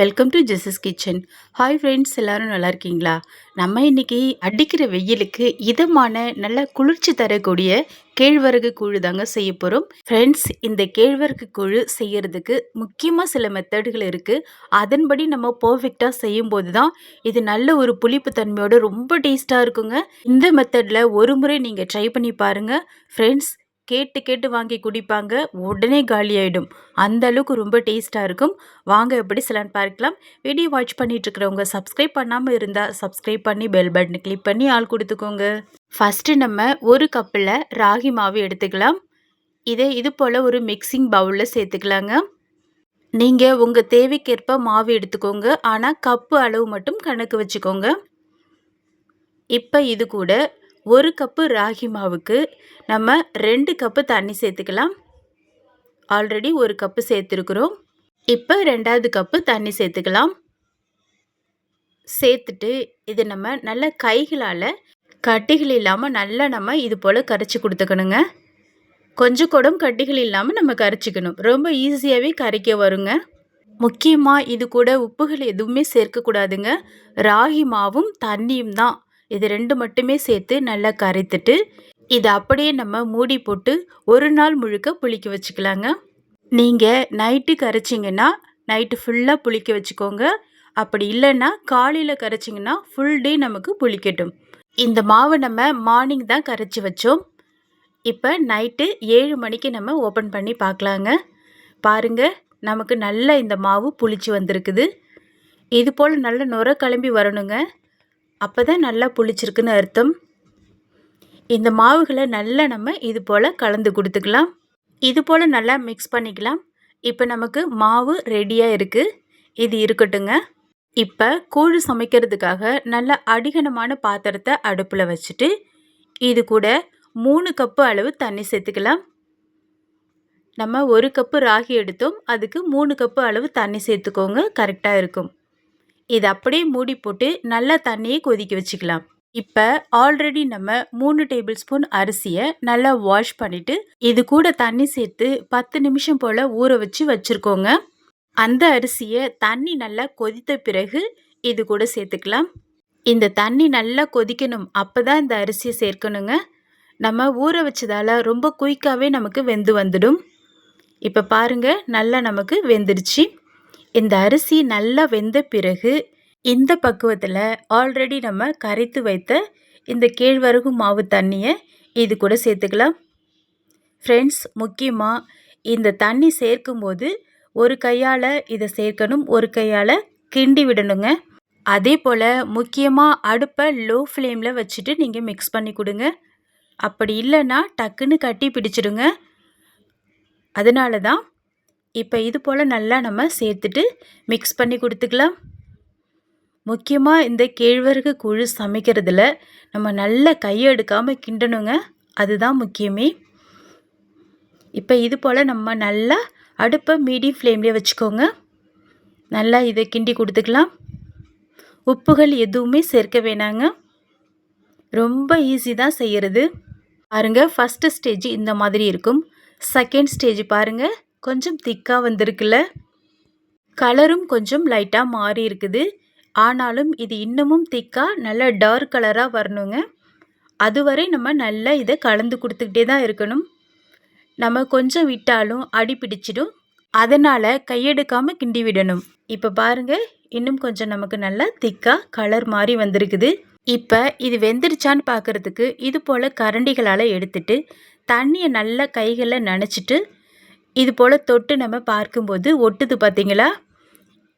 Welcome to Jesus kitchen hi friends எல்லாரும் நல்லா இருக்கீங்களா? நம்ம இன்னைக்கு அடிக்கிற வெயிலுக்கு இதமான நல்ல குளிர்ச்சி தரக்கூடிய கேழ்வரகு கூழு தாங்க செய்ய போகிறோம் ஃப்ரெண்ட்ஸ் இந்த கேழ்வரகு கூழு செய்யறதுக்கு முக்கியமாக சில மெத்தடுகள் இருக்குது அதன்படி நம்ம பர்ஃபெக்டாக செய்யும்போது தான் இது நல்ல ஒரு புளிப்பு தன்மையோட ரொம்ப டேஸ்ட்டாக இருக்குங்க. இந்த மெத்தடில் ஒரு முறை நீங்கள் ட்ரை பண்ணி பாருங்கள் ஃப்ரெண்ட்ஸ் கேட்டு கேட்டு வாங்கி குடிப்பாங்க. உடனே காலி ஆகிடும் அந்த அளவுக்கு ரொம்ப டேஸ்ட்டாக இருக்கும். வாங்க எப்படி சிலன்னு பார்க்கலாம். வீடியோ வாட்ச் பண்ணிட்டு இருக்கிறவங்க சப்ஸ்கிரைப் பண்ணாமல் இருந்தால் சப்ஸ்கிரைப் பண்ணி பெல் பட்டன் கிளிக் பண்ணி ஆள் கொடுத்துக்கோங்க. ஃபஸ்ட்டு நம்ம ஒரு கப்பில் ராகி மாவு எடுத்துக்கலாம். இதை இது போல் ஒரு மிக்சிங் பவுலில் சேர்த்துக்கலாங்க. நீங்கள் உங்கள் தேவைக்கேற்ப மாவு எடுத்துக்கோங்க. ஆனால் கப்பு அளவு மட்டும் கணக்கு வச்சுக்கோங்க. இப்போ இது கூட ஒரு கப்பு ராகி மாவுக்கு நம்ம ரெண்டு கப்பு தண்ணி சேர்த்துக்கலாம். ஆல்ரெடி ஒரு கப்பு சேர்த்துருக்குறோம். இப்போ ரெண்டாவது கப்பு தண்ணி சேர்த்துக்கலாம். சேர்த்துட்டு இது நம்ம நல்ல கைகளால் கட்டிகள் இல்லாமல் நல்லா நம்ம இது போல் கரைச்சி கொடுத்துக்கணுங்க. கொஞ்சம் கூட கட்டிகள் இல்லாமல் நம்ம கரைச்சிக்கணும். ரொம்ப ஈஸியாகவே கரைக்க வருங்க. முக்கியமாக இது கூட உப்புகள் எதுவுமே சேர்க்கக்கூடாதுங்க. ராகி மாவும் தண்ணியும் தான். இது ரெண்டு மட்டுமே சேர்த்து நல்லா கரைத்துட்டு இதை அப்படியே நம்ம மூடி போட்டு ஒரு நாள் முழுக்க புளிக்க வச்சுக்கலாங்க. நீங்கள் நைட்டு கரைச்சிங்கன்னா நைட்டு ஃபுல்லாக புளிக்க வச்சுக்கோங்க. அப்படி இல்லைன்னா காலையில் கரைச்சிங்கன்னா ஃபுல் டே நமக்கு புளிக்கட்டும். இந்த மாவை நம்ம மார்னிங் தான் கரைச்சி வச்சோம். இப்போ நைட்டு ஏழு மணிக்கு நம்ம ஓப்பன் பண்ணி பார்க்கலாங்க. பாருங்கள் நமக்கு நல்ல இந்த மாவு புளிச்சு வந்திருக்குது. இது போல் நல்ல நுர கிளம்பி வரணுங்க. அப்போ தான் நல்லா புளிச்சிருக்குன்னு அர்த்தம். இந்த மாவுகளை நல்லா நம்ம இது போல் கலந்து கொடுத்துக்கலாம். இது போல் நல்லா மிக்ஸ் பண்ணிக்கலாம். இப்போ நமக்கு மாவு ரெடியாக இருக்குது இது இருக்கட்டுங்க. இப்போ கூழ் சமைக்கிறதுக்காக நல்ல அடிகனமான பாத்திரத்தை அடுப்பில் வச்சுட்டு இது கூட மூணு கப்பு அளவு தண்ணி சேர்த்துக்கலாம். நம்ம ஒரு கப்பு ராகி எடுத்தோம். அதுக்கு மூணு கப்பு அளவு தண்ணி சேர்த்துக்கோங்க. கரெக்டாக இருக்கும். இதை அப்படியே மூடி போட்டு நல்லா தண்ணியை கொதிக்க வச்சுக்கலாம். இப்போ ஆல்ரெடி நம்ம மூணு டேபிள் ஸ்பூன் அரிசியை நல்லா வாஷ் பண்ணிவிட்டு இது கூட தண்ணி சேர்த்து பத்து நிமிஷம் போல் ஊற வச்சு வச்சுருக்கோங்க. அந்த அரிசியை தண்ணி நல்லா கொதித்த பிறகு இது கூட சேர்த்துக்கலாம். இந்த தண்ணி நல்லா கொதிக்கணும் அப்போ தான் இந்த அரிசியை சேர்க்கணுங்க. நம்ம ஊற வச்சதால் ரொம்ப குயிக்காகவே நமக்கு வெந்து வந்துடும். இப்போ பாருங்கள் நல்லா நமக்கு வெந்துடுச்சு. இந்த அரிசி நல்லா வெந்த பிறகு இந்த பக்குவத்தில் ஆல்ரெடி நம்ம கரைத்து வைத்த இந்த கேழ்வரகு மாவு தண்ணியை இது கூட சேர்த்துக்கலாம். ஃப்ரெண்ட்ஸ் முக்கியமாக இந்த தண்ணி சேர்க்கும்போது ஒரு கையால் இதை சேர்க்கணும் ஒரு கையால் கிண்டி விடணுங்க. அதே போல் முக்கியமாக அடுப்பை லோ ஃப்ளேமில் வச்சுட்டு நீங்கள் மிக்ஸ் பண்ணி கொடுங்க. அப்படி இல்லைன்னா டக்குன்னு கட்டி பிடிச்சிடுங்க. அதனால தான் இப்போ இது போல் நல்லா நம்ம சேர்த்துட்டு மிக்ஸ் பண்ணி கொடுத்துக்கலாம். முக்கியமாக இந்த கேழ்வரகு குழு சமைக்கிறதுல நம்ம நல்ல கையெடுக்காமல் கிண்டணுங்க. அதுதான் முக்கியமே. இப்போ இது போல் நம்ம நல்லா அடுப்பை மீடியம் ஃப்ளேம்லேயே வச்சுக்கோங்க. நல்லா இதை கிண்டி கொடுத்துக்கலாம். உப்புகள் எதுவுமே சேர்க்க வேணாங்க. ரொம்ப ஈஸி தான் செய்கிறது பாருங்கள் ஃபஸ்ட்டு ஸ்டேஜ் இந்த மாதிரி இருக்கும். செகண்ட் ஸ்டேஜ் பாருங்கள் கொஞ்சம் திக்காக வந்திருக்குல்ல? கலரும் கொஞ்சம் லைட்டாக மாறி இருக்குது. ஆனாலும் இது இன்னமும் திக்காக நல்ல டார்க் கலராக வரணுங்க. அதுவரை நம்ம நல்லா இதை கலந்து கொடுத்துக்கிட்டே தான் இருக்கணும். நம்ம கொஞ்சம் விட்டாலும் அடி பிடிச்சிடும். அதனால் கையெடுக்காமல் கிண்டி விடணும். இப்போ பாருங்கள் இன்னும் கொஞ்சம் நமக்கு நல்லா திக்காக கலர் மாதிரி வந்திருக்குது. இப்போ இது வெந்துருச்சான்னு பார்க்குறதுக்கு இது போல் கரண்டிகளால் எடுத்துட்டு தண்ணியை நல்லா கைகளில் நனைச்சிட்டு இது போல் தொட்டு நம்ம பார்க்கும்போது ஒட்டுது பார்த்தீங்களா?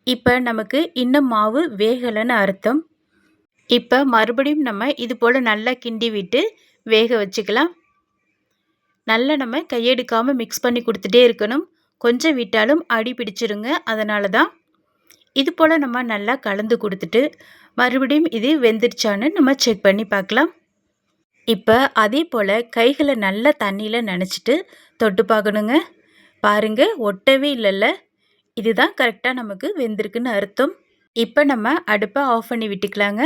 இப்போ நமக்கு இன்னும் மாவு வேகலைன்னு அர்த்தம். இப்போ மறுபடியும் நம்ம இது போல் நல்லா கிண்டி விட்டு வேக வச்சுக்கலாம். நல்லா நம்ம கையெடுக்காமல் மிக்ஸ் பண்ணி கொடுத்துட்டே இருக்கணும். கொஞ்சம் விட்டாலும் அடி பிடிச்சிருங்க அதனால தான். இது போல் நம்ம நல்லா கலந்து கொடுத்துட்டு மறுபடியும் இது வெந்துருச்சான்னு நம்ம செக் பண்ணி பார்க்கலாம். இப்போ அதே போல் கைகளை நல்லா தண்ணியில் நனைச்சிட்டு தொட்டு பார்க்கணுங்க. பாருங்கள் ஒட்டவே இல்லைல்ல. இதுதான் கரெக்டாக நமக்கு வெந்திருக்குன்னு அர்த்தம். இப்போ நம்ம அடுப்பை ஆஃப் பண்ணி விட்டுக்கலாங்க.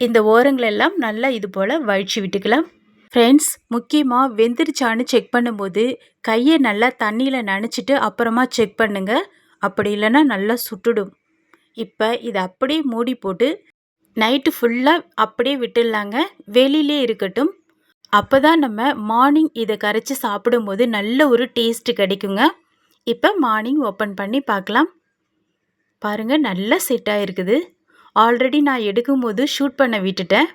இந்த ஓரங்களெல்லாம் நல்லா இது போல் வழிச்சு விட்டுக்கலாம். ஃப்ரெண்ட்ஸ் முக்கியமாக வெந்துருச்சான்னு செக் பண்ணும்போது கையை நல்லா தண்ணியில் நனைச்சிட்டு அப்புறமா செக் பண்ணுங்கள் அப்படி இல்லைன்னா நல்லா சுட்டுடும். இப்போ இதை அப்படியே மூடி போட்டு நைட்டு ஃபுல்லாக அப்படியே விட்டுடலாங்க. வெளியிலே இருக்கட்டும். அப்போ தான் நம்ம மார்னிங் இதை கரைச்சி சாப்பிடும்போது நல்ல ஒரு டேஸ்ட்டு கிடைக்குங்க. இப்போ மார்னிங் ஓப்பன் பண்ணி பார்க்கலாம். பாருங்கள் நல்லா செட்டாக இருக்குது ஆல்ரெடி நான் எடுக்கும்போது ஷூட் பண்ண விட்டுட்டேன்.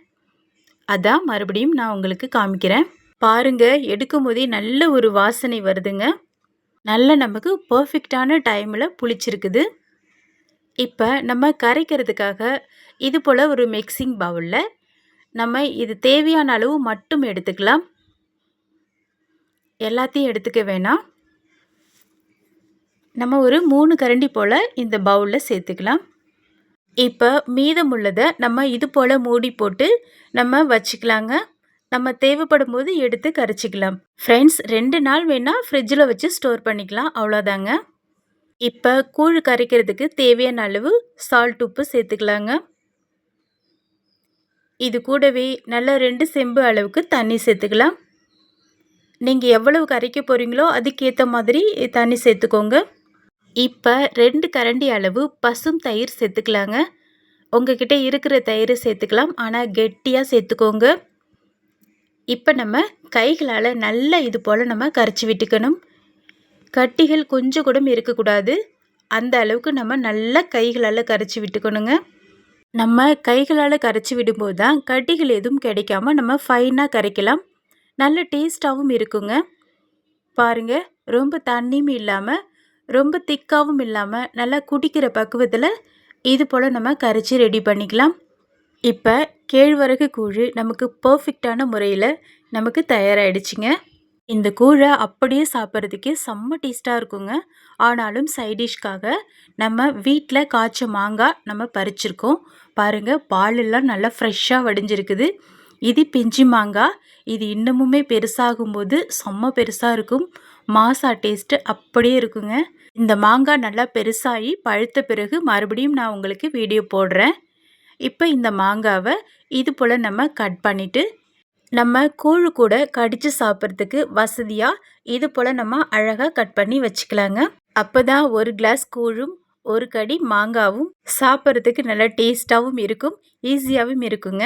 அதான் மறுபடியும் நான் உங்களுக்கு காமிக்கிறேன். பாருங்கள் எடுக்கும்போதே நல்ல ஒரு வாசனை வருதுங்க. நல்ல நமக்கு பர்ஃபெக்டான டைமில் புளிச்சிருக்குது. இப்போ நம்ம கரைக்கிறதுக்காக இது போல் ஒரு மிக்சிங் பவுலில் நம்ம இது தேவையான அளவு மட்டும் எடுத்துக்கலாம். எல்லாத்தையும் எடுத்துக்க வேணாம். நம்ம ஒரு மூணு கரண்டி போல் இந்த பவுலில் சேர்த்துக்கலாம். இப்போ மீதமுள்ளதை நம்ம இது போல் மூடி போட்டு நம்ம வச்சுக்கலாங்க. நம்ம தேவைப்படும் போது எடுத்து கரைச்சிக்கலாம். ஃப்ரெண்ட்ஸ் ரெண்டு நாள் வேணால் ஃப்ரிட்ஜில் வச்சு ஸ்டோர் பண்ணிக்கலாம். அவ்வளோதாங்க இப்போ கூழ் கரைக்கிறதுக்கு தேவையான அளவு சால்ட் உப்பு சேர்த்துக்கலாங்க. இது கூடவே நல்லா ரெண்டு செம்பு அளவுக்கு தண்ணி சேர்த்துக்கலாம். நீங்கள் எவ்வளவு கரைக்க போகிறீங்களோ அதுக்கேற்ற மாதிரி தண்ணி சேர்த்துக்கோங்க. இப்போ ரெண்டு கரண்டி அளவு பசும் தயிர் சேர்த்துக்கலாங்க. உங்ககிட்ட இருக்கிற தயிர் சேர்த்துக்கலாம் ஆனால் கெட்டியாக சேர்த்துக்கோங்க. இப்போ நம்ம கைகளால் நல்லா இது போல் நம்ம கரைச்சி விட்டுக்கணும். கட்டிகள் கொஞ்சம் கூட இருக்கக்கூடாது. அந்த அளவுக்கு நம்ம நல்லா கைகளால் கரைச்சி விட்டுக்கணுங்க. நம்ம கைகளால் கரைச்சி விடும்போது தான் கட்டிகள் எதுவும் கிடைக்காம நம்ம ஃபைனாக கரைக்கலாம். நல்ல டேஸ்ட்டாகவும் இருக்குங்க. பாருங்கள் ரொம்ப தண்ணியும் இல்லாமல் ரொம்ப திக்காகவும் இல்லாமல் நல்லா குடிக்கிற பக்குவத்தில் இது போல் நம்ம கரைச்சி ரெடி பண்ணிக்கலாம். இப்போ கேழ்வரகு கூழ் நமக்கு பர்ஃபெக்டான முறையில் நமக்கு தயாராகிடுச்சிங்க இந்த கூழை அப்படியே சாப்பிட்றதுக்கே செம்ம டேஸ்ட்டாக இருக்குங்க. ஆனாலும் சைடிஷ்காக நம்ம வீட்டில் காய்ச்ச மாங்காய் நம்ம பறிச்சிருக்கோம். பாருங்கள் பாலெல்லாம் நல்லா ஃப்ரெஷ்ஷாக வடிஞ்சிருக்குது. இது பிஞ்சு மாங்காய் இது இன்னமுமே பெருசாகும்போது செம்ம பெருசாக இருக்கும். மாசா டேஸ்ட்டு அப்படியே இருக்குங்க. இந்த மாங்காய் நல்லா பெருசாகி பழுத்த பிறகு மறுபடியும் நான் உங்களுக்கு வீடியோ போடுறேன். இப்போ இந்த மாங்காவை இது போல் நம்ம கட் பண்ணிவிட்டு நம்ம கூழு கூட கடித்து சாப்பிட்றதுக்கு வசதியாக இது போல் நம்ம அழகாக கட் பண்ணி வச்சுக்கலாங்க. அப்போ தான் ஒரு கிளாஸ் கூழும் ஒரு கடி மாங்காவும் சாப்பிட்றதுக்கு நல்லா டேஸ்ட்டாகவும் இருக்கும் ஈஸியாகவும் இருக்குங்க.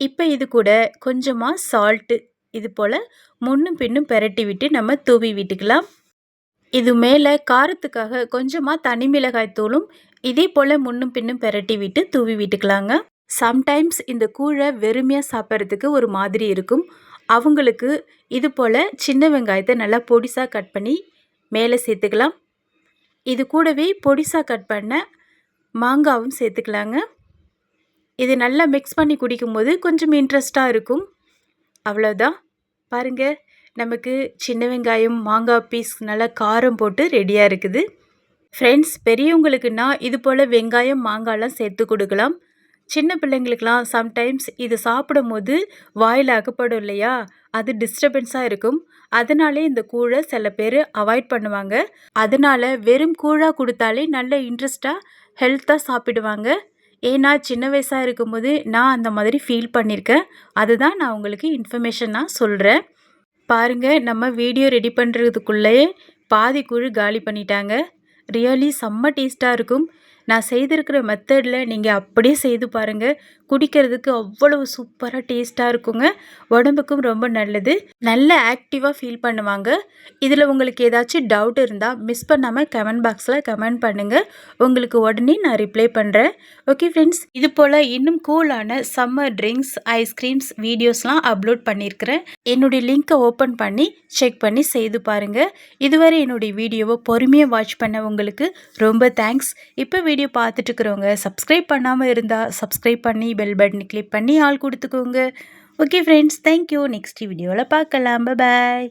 இப்போ இது கூட கொஞ்சமாக சால்ட்டு இது போல் முன்னும் பின்னும் பெரட்டி விட்டு நம்ம தூவி விட்டுக்கலாம். இது மேலே காரத்துக்காக கொஞ்சமாக தனி மிளகாய் தூளும் இதே போல் முன்னும் பின்னும் பெரட்டி விட்டு தூவி விட்டுக்கலாங்க. சம்டைம்ஸ் இந்த கூழை வெறுமையாக சாப்பிட்றதுக்கு ஒரு மாதிரி இருக்கும். அவங்களுக்கு இது போல் சின்ன வெங்காயத்தை நல்லா பொடிசாக கட் பண்ணி மேலே சேர்த்துக்கலாம். இது கூடவே பொடிசாக கட் பண்ண மாங்காவும் சேர்த்துக்கலாங்க. இது நல்லா மிக்ஸ் பண்ணி குடிக்கும்போது கொஞ்சம் இன்ட்ரெஸ்ட்டாக இருக்கும். அவ்வளோதான் பாருங்கள் நமக்கு சின்ன வெங்காயம் மாங்காய் பீஸ் நல்லா காரம் போட்டு ரெடியாக இருக்குது. ஃப்ரெண்ட்ஸ் பெரியவங்களுக்குன்னா இது போல் வெங்காயம் மாங்காய்லாம் சேர்த்து கொடுக்கலாம். சின்ன பிள்ளைங்களுக்கெலாம் சம்டைம்ஸ் இது சாப்பிடும் போது வாயில் அகப்படும் இல்லையா? அது டிஸ்டர்பன்ஸாக இருக்கும். அதனாலே இந்த கூழை சில பேர் அவாய்ட் பண்ணுவாங்க. அதனால வெறும் கூழாக கொடுத்தாலே நல்ல இன்ட்ரெஸ்ட்டாக ஹெல்த்தாக சாப்பிடுவாங்க. ஏன்னா சின்ன வயசாக இருக்கும்போது நான் அந்த மாதிரி ஃபீல் பண்ணியிருக்கேன் அதுதான் நான் உங்களுக்கு இன்ஃபர்மேஷனாக சொல்கிறேன் பாருங்கள் நம்ம வீடியோ ரெடி பண்ணுறதுக்குள்ளேயே பாதி குழு காலி பண்ணிட்டாங்க. ரியலி செம்ம டேஸ்ட்டாக இருக்கும். நான் செய்திருக்கிற மெத்தடில் நீங்கள் அப்படியே செய்து பாருங்கள் குடிக்கிறதுக்கு அவ்வளவு சூப்பராக டேஸ்ட்டாக இருக்குங்க. உடம்புக்கும் ரொம்ப நல்லது. நல்ல ஆக்டிவாக ஃபீல் பண்ணுவாங்க. இதில் உங்களுக்கு ஏதாச்சும் டவுட் இருந்தால் மிஸ் பண்ணாமல் கமெண்ட் பாக்ஸில் கமெண்ட் பண்ணுங்கள் உங்களுக்கு உடனே நான் ரிப்ளை பண்ணுறேன் ஓகே ஃப்ரெண்ட்ஸ் இது போல் இன்னும் கூலான சம்மர் ட்ரிங்க்ஸ் ஐஸ்கிரீம்ஸ் வீடியோஸ்லாம் அப்லோட் பண்ணியிருக்கிறேன் என்னுடைய லிங்க்கை ஓப்பன் பண்ணி செக் பண்ணி செய்து பாருங்கள் இதுவரை என்னுடைய வீடியோவை பொறுமையாக வாட்ச் பண்ண உங்களுக்கு ரொம்ப தேங்க்ஸ் இப்போ வீடியோ பார்த்துட்டு இருக்கிறவங்க சப்ஸ்கிரைப் பண்ணாமல் இருந்தால் சப்ஸ்கிரைப் பண்ணி பெல் பட்டன் கிளிக் பண்ணி ஆள் கொடுத்துக்கோங்க. ஓகே ஃப்ரெண்ட்ஸ் தேங்க்யூ நெக்ஸ்ட் வீடியோவில் பார்க்கலாம். பாய்